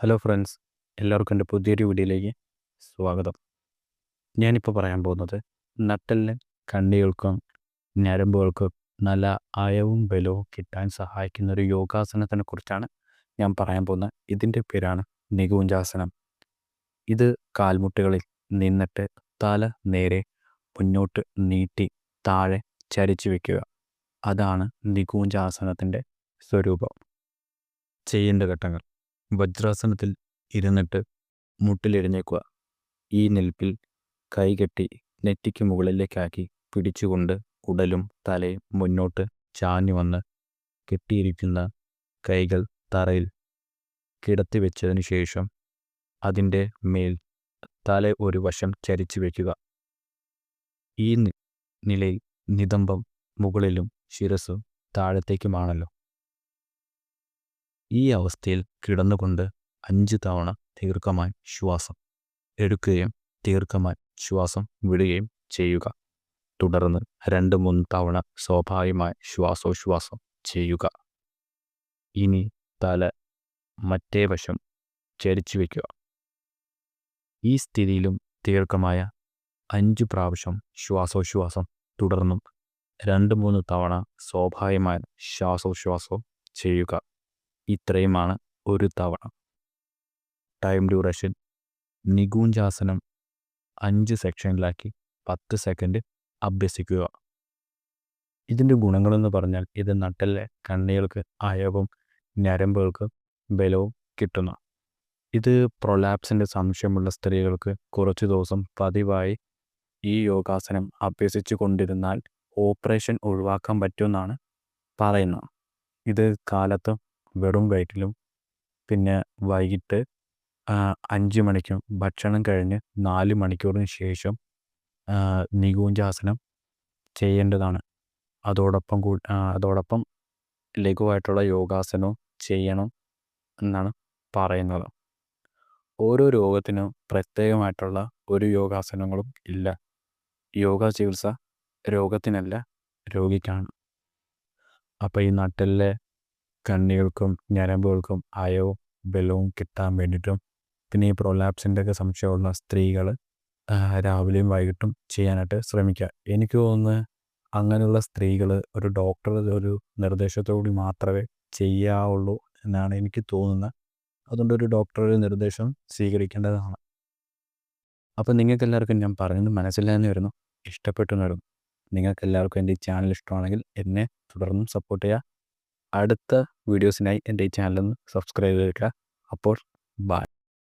Hello friends എല്ലാവർക്കും എന്റെ പുതിയൊരു വീഡിയോയിലേക്ക് സ്വാഗതം. ഞാനിപ്പോൾ പറയാൻ പോകുന്നത് നട്ടലിന് കണ്ണികൾക്കും ഞരമ്പുകൾക്കും നല്ല അയവും ബലവും കിട്ടാൻ സഹായിക്കുന്ന ഒരു യോഗാസനത്തിനെ കുറിച്ചാണ് ഞാൻ പറയാൻ പോകുന്നത്. ഇതിന്റെ പേരാണ് നികുഞ്ചാസനം. ഇത് കാൽമുട്ടുകളിൽ നിന്നിട്ട് തല നേരെ മുന്നോട്ട് നീട്ടി താഴെ ചരിച്ചു വയ്ക്കുക അതാണ് നികുഞ്ചാസനത്തിന്റെ സ്വരൂപം. ചെയ്യേണ്ട ഘട്ടങ്ങൾ. വജ്രാസനത്തിൽ ഇരുന്നിട്ട് മുട്ടിലെഴുന്നേക്കുക ഈ നിൽപ്പിൽ കൈകെട്ടി നെറ്റിക്ക് മുകളിലേക്കാക്കി പിടിച്ചുകൊണ്ട് ഉടലും തലയും മുന്നോട്ട് ചാഞ്ഞു വന്ന് കെട്ടിയിരിക്കുന്ന കൈകൾ തറയിൽ കിടത്തി വെച്ചതിന് ശേഷം അതിന്റെ മേൽ തല ഒരു വശം ചരിച്ചു വയ്ക്കുക ഈ നിലയിൽ നിതംബം മുകളിലും ശിരസും താഴത്തേക്കുമാണല്ലോ. ഈ അവസ്ഥയിൽ കിടന്നുകൊണ്ട് അഞ്ച് തവണ ദീർഘമായി ശ്വാസം എടുക്കുകയും ദീർഘമായി ശ്വാസം വിടുകയും ചെയ്യുക. തുടർന്ന് രണ്ട് മൂന്ന് തവണ സ്വാഭാവികമായി ശ്വാസോച്ഛ്വാസം ചെയ്യുക. ഇനി തല മറ്റേ വശം ചരിച്ചു വയ്ക്കുക. ഈ സ്ഥിതിയിലും ദീർഘമായ അഞ്ച് പ്രാവശ്യം ശ്വാസോച്ഛ്വാസം തുടർന്നും രണ്ട് മൂന്ന് തവണ സ്വാഭാവികമായ ശ്വാസോച്ഛ്വാസവും ചെയ്യുക. ഇത്രയുമാണ് ഒരു തവണ. ടൈം ഡ്യൂറേഷൻ നികുഞ്ചാസനം അഞ്ച് സെക്ഷനിലാക്കി പത്ത് സെക്കൻഡ് അഭ്യസിക്കുക. ഇതിന്റെ ഗുണങ്ങളെന്ന് പറഞ്ഞാൽ ഇത് നട്ടലിലെ കണ്ണികൾക്ക് അയവും ഞരമ്പുകൾക്ക് ബലവും കിട്ടുന്നു. ഇത് പ്രൊലാപ്സിന്റെ സംശയമുള്ള സ്ത്രീകൾക്ക് കുറച്ച് ദിവസം പതിവായി ഈ യോഗാസനം അഭ്യസിച്ചു കൊണ്ടിരുന്നാൽ ഓപ്പറേഷൻ ഒഴിവാക്കാൻ പറ്റുമെന്നാണ് പറയുന്നത്. ഇത് കാലത്ത് വെറും വയറ്റിലും പിന്നെ വൈകിട്ട് അഞ്ച് മണിക്കും ഭക്ഷണം കഴിഞ്ഞ് നാല് മണിക്കൂറിന് ശേഷം നികുഞ്ചാസനം ചെയ്യേണ്ടതാണ്. അതോടൊപ്പം കൂ അതോടൊപ്പം ലഘുവായിട്ടുള്ള യോഗാസനവും ചെയ്യണം എന്നാണ് പറയുന്നത്. ഓരോ രോഗത്തിനും പ്രത്യേകമായിട്ടുള്ള ഒരു യോഗാസനങ്ങളും ഇല്ല. യോഗ ചികിത്സ രോഗത്തിനല്ല രോഗിക്കാണ്. അപ്പോൾ ഈ നട്ടലിലെ കണ്ണികൾക്കും ഞരമ്പുകൾക്കും അയവും ബലവും കിട്ടാൻ വേണ്ടിയിട്ടും പിന്നെ ഈ പ്രൊലാപ്സിന്റെ ഒക്കെ സംശയമുള്ള സ്ത്രീകൾ രാവിലെയും വൈകിട്ടും ചെയ്യാനായിട്ട് ശ്രമിക്കുക. എനിക്ക് തോന്നുന്നത് അങ്ങനെയുള്ള സ്ത്രീകൾ ഒരു ഡോക്ടറുടെ ഒരു നിർദ്ദേശത്തോടുകൂടി മാത്രമേ ചെയ്യാവുള്ളൂ എന്നാണ് എനിക്ക് തോന്നുന്നത്. അതുകൊണ്ട് ഒരു ഡോക്ടറുടെ നിർദ്ദേശം സ്വീകരിക്കേണ്ടതാണ്. അപ്പോൾ നിങ്ങൾക്ക് എല്ലാവർക്കും ഞാൻ പറയുന്നത് മനസ്സിലായെന്ന് വരുന്നു. ഇഷ്ടപ്പെട്ടു വരുന്നു. നിങ്ങൾക്ക് എല്ലാവർക്കും എന്റെ ഈ ചാനൽ ഇഷ്ടമാണെങ്കിൽ എന്നെ തുടർന്നും സപ്പോർട്ട് ചെയ്യുക. അടുത്ത വീഡിയോസിനായി എന്റെ ഈ ചാനലൊന്ന് സബ്സ്ക്രൈബ് ചെയ്യുക അപ്പോൾ ബൈ.